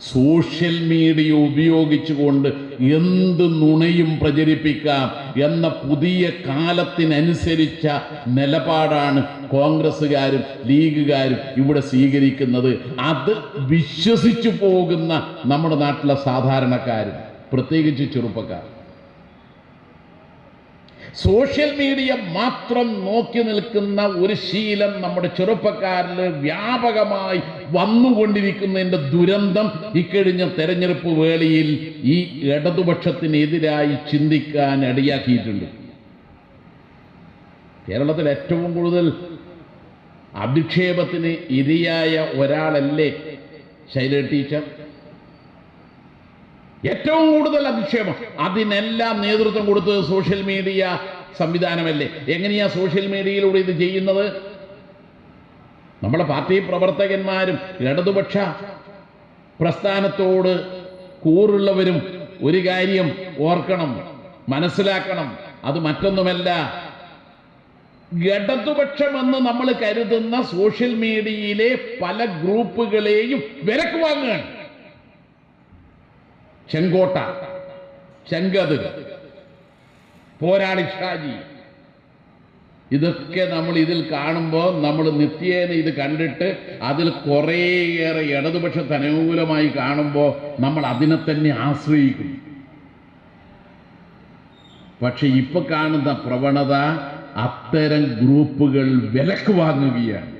Social media ഉപയോഗിച്ചുകൊണ്ട് എന്ത് നുണയും പ്രചരിപ്പിക്കാം എന്ന പുതിയ കാലത്തിനനുസരിച്ച നിലപാടാണ് കോൺഗ്രസ്സുകാരും ലീഗുകാരും ഇവിടെ സ്വീകരിക്കുന്നത്. അത് വിശ്വസിച്ചു പോകുന്ന നമ്മുടെ നാട്ടിലെ സാധാരണക്കാരും പ്രത്യേകിച്ച് ചെറുപ്പക്കാർ. സോഷ്യൽ മീഡിയ മാത്രം നോക്കി നിൽക്കുന്ന ഒരു ശീലം നമ്മുടെ ചെറുപ്പക്കാരിൽ വ്യാപകമായി വന്നുകൊണ്ടിരിക്കുന്നതിന്റെ ദുരന്തം ഇക്കഴിഞ്ഞ തെരഞ്ഞെടുപ്പ് വേളയിൽ ഈ ഇടതുപക്ഷത്തിനെതിരായി ചിന്തിക്കാൻ ഇടയാക്കിയിട്ടുണ്ട്. കേരളത്തിൽ ഏറ്റവും കൂടുതൽ അധിക്ഷേപത്തിന് ഇരയായ ഒരാളല്ലേ ശൈല ടീച്ചർ? ഏറ്റവും കൂടുതൽ അധിക്ഷേപം. അതിനെല്ലാം നേതൃത്വം കൊടുത്തത് സോഷ്യൽ മീഡിയ സംവിധാനമല്ലേ? എങ്ങനെയാ സോഷ്യൽ മീഡിയയിലൂടെ ഇത് ചെയ്യുന്നത്? നമ്മുടെ പാർട്ടി പ്രവർത്തകന്മാരും ഇടതുപക്ഷ പ്രസ്ഥാനത്തോട് കൂറുള്ളവരും ഒരു കാര്യം ഓർക്കണം മനസ്സിലാക്കണം. അത് മറ്റൊന്നുമല്ല ഇടതുപക്ഷമെന്ന് നമ്മൾ കരുതുന്ന സോഷ്യൽ മീഡിയയിലെ പല ഗ്രൂപ്പുകളെയും വിലക്ക് വാങ്ങുകയാണ് ചെങ്കോട്ട ചെങ്കത് പോരാളി ഷാജി. ഇതൊക്കെ നമ്മൾ ഇതിൽ കാണുമ്പോൾ നമ്മൾ നിത്യേന ഇത് കണ്ടിട്ട് അതിൽ കുറേയേറെ ഇടതുപക്ഷ അനുകൂലമായി കാണുമ്പോൾ നമ്മൾ അതിനെ തന്നെ ആശ്രയിക്കും. പക്ഷെ ഇപ്പൊ കാണുന്ന പ്രവണത അത്തരം ഗ്രൂപ്പുകൾ വിലക്ക് വാങ്ങുകയാണ്.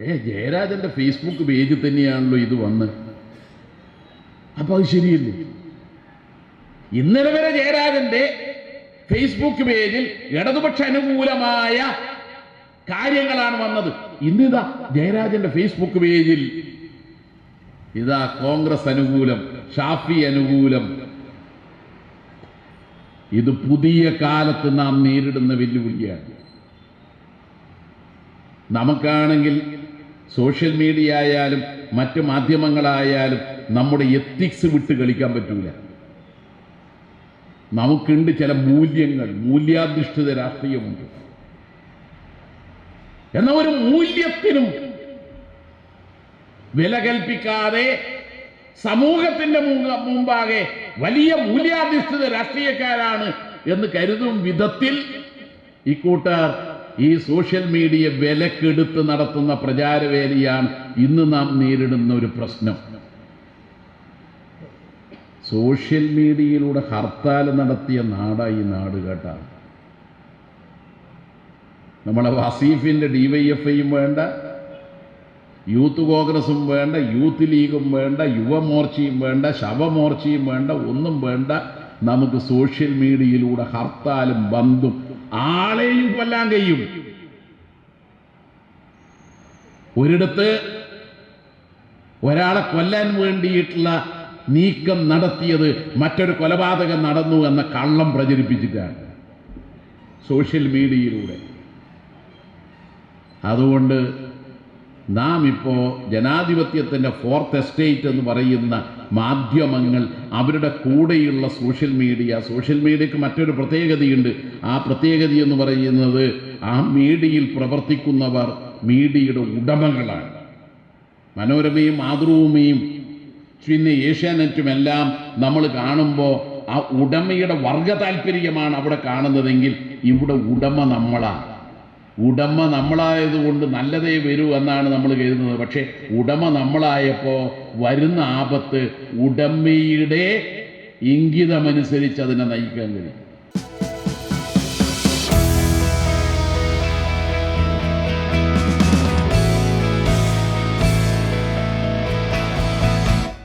ഏ ജയരാജന്റെ ഫേസ്ബുക്ക് പേജിൽ തന്നെയാണല്ലോ ഇത് വന്ന്. അപ്പൊ അത് ശരിയല്ലേ? ഇന്നലെ വരെ ജയരാജന്റെ ഫേസ്ബുക്ക് പേജിൽ ഇടതുപക്ഷ അനുകൂലമായ കാര്യങ്ങളാണ് വന്നത്. ഇന്നിതാ ജയരാജന്റെ ഫേസ്ബുക്ക് പേജിൽ ഇതാ കോൺഗ്രസ് അനുകൂലം ഷാഫി അനുകൂലം. ഇത് പുതിയ കാലത്ത് നാം നേരിടുന്ന വെല്ലുവിളിയാണ്. നമുക്കാണെങ്കിൽ സോഷ്യൽ മീഡിയ ആയാലും മറ്റ് മാധ്യമങ്ങളായാലും നമ്മുടെ എത്തിക്സ് വിട്ട് കളിക്കാൻ പറ്റൂല. നമുക്കുണ്ട് ചില മൂല്യങ്ങൾ മൂല്യാധിഷ്ഠിത രാഷ്ട്രീയമുണ്ട്. എന്ന ഒരു മൂല്യത്തിനും വില കൽപ്പിക്കാതെ സമൂഹത്തിന്റെ മുമ്പാകെ വലിയ മൂല്യാധിഷ്ഠിത രാഷ്ട്രീയക്കാരാണ് എന്ന് കരുതും വിധത്തിൽ ഇക്കൂട്ടർ ഈ സോഷ്യൽ മീഡിയ വിലക്കെടുത്ത് നടത്തുന്ന പ്രചാരവേലിയാണ് ഇന്ന് നാം നേരിടുന്ന ഒരു പ്രശ്നം. സോഷ്യൽ മീഡിയയിലൂടെ ഹർത്താൽ നടത്തിയ നാടായി നാട് കേട്ടാണ്. നമ്മളെ വസീഫിന്റെ ഡിവൈഎഫ്ഐയും വേണ്ട യൂത്ത് കോൺഗ്രസും വേണ്ട യൂത്ത് ലീഗും വേണ്ട യുവമോർച്ചയും വേണ്ട ശവമോർച്ചയും വേണ്ട ഒന്നും വേണ്ട. നമുക്ക് സോഷ്യൽ മീഡിയയിലൂടെ ഹർത്താലും ബന്ധും ആളെയും കൊല്ലാൻ കഴിയും. ഒരിടത്ത് ഒരാളെ കൊല്ലാൻ വേണ്ടിയിട്ടുള്ള നീക്കം നടത്തിയത് മറ്റൊരു കൊലപാതകം നടന്നു എന്ന കള്ളം പ്രചരിപ്പിച്ചിട്ടാണ് സോഷ്യൽ മീഡിയയിലൂടെ. അതുകൊണ്ട് നാം ഇപ്പോൾ ജനാധിപത്യത്തിന്റെ ഫോർത്ത് എസ്റ്റേറ്റ് എന്ന് പറയുന്ന മാധ്യമങ്ങൾ അവരുടെ കൂടെയുള്ള സോഷ്യൽ മീഡിയ സോഷ്യൽ മീഡിയക്ക് മറ്റൊരു പ്രത്യേകതയുണ്ട്. ആ പ്രത്യേകത എന്ന് പറയുന്നത് ആ മീഡിയയിൽ പ്രവർത്തിക്കുന്നവർ മീഡിയയുടെ ഉടമകളാണ്. മനോരമയും മാതൃഭൂമിയും പിന്നെ ഏഷ്യാനെറ്റും എല്ലാം നമ്മൾ കാണുമ്പോൾ ആ ഉടമയുടെ വർഗ താല്പര്യമാണ് അവിടെ കാണുന്നതെങ്കിൽ ഇവിടെ ഉടമ നമ്മളാണ്. ഉടമ നമ്മളായതുകൊണ്ട് നല്ലതേ വരൂ എന്നാണ് നമ്മൾ കരുതുന്നത്. പക്ഷേ ഉടമ നമ്മളായപ്പോൾ വരുന്ന ആപത്ത് ഉടമയുടെ ഇംഗിതമനുസരിച്ച് അതിനെ നയിക്കാൻ കഴിയും.